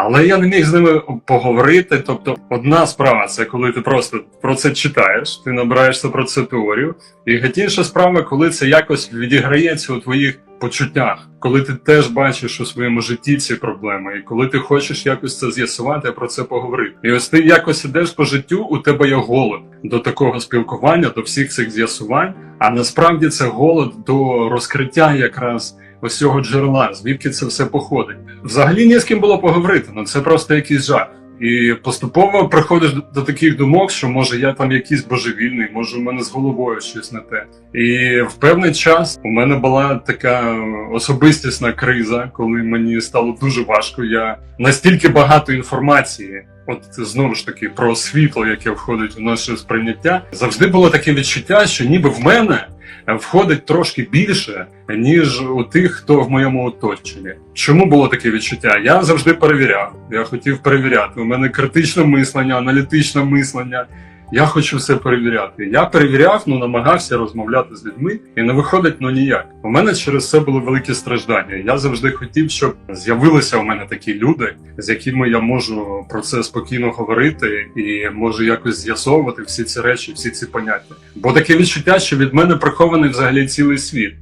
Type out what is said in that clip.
Але я не міг з ними поговорити. Тобто, одна справа це коли ти просто про це читаєш, ти набираєшся про це теорію. І геть інша справа, коли це якось відіграється у твоїх почуттях, коли ти теж бачиш у своєму житті ці проблеми, і коли ти хочеш якось це з'ясувати, про це поговорити. І ось ти якось ідеш по життю, у тебе є голод до такого спілкування, до всіх цих з'ясувань. А насправді це голод до розкриття якраз ось цього джерела, звідки це все походить. Взагалі ні з ким було поговорити, ну це просто якийсь жах. І поступово приходиш до- таких думок, що може я там якийсь божевільний, може у мене з головою щось не те. І в певний час у мене була така особистісна криза, коли мені стало дуже важко. Я настільки багато інформації, от знову ж таки про світло, яке входить у наше сприйняття, завжди було таке відчуття, що ніби в мене входить трошки більше, ніж у тих, хто в моєму оточенні. Чому було таке відчуття? Я завжди перевіряв. Я хотів перевіряти. У мене критичне мислення, аналітичне мислення. Я хочу все перевіряти. Я перевіряв, ну намагався розмовляти з людьми, і не виходить ну ніяк. У мене через це були великі страждання. Я завжди хотів, щоб з'явилися у мене такі люди, з якими я можу про це спокійно говорити і можу якось з'ясовувати всі ці речі, всі ці поняття. Бо таке відчуття, що від мене прихований взагалі цілий світ.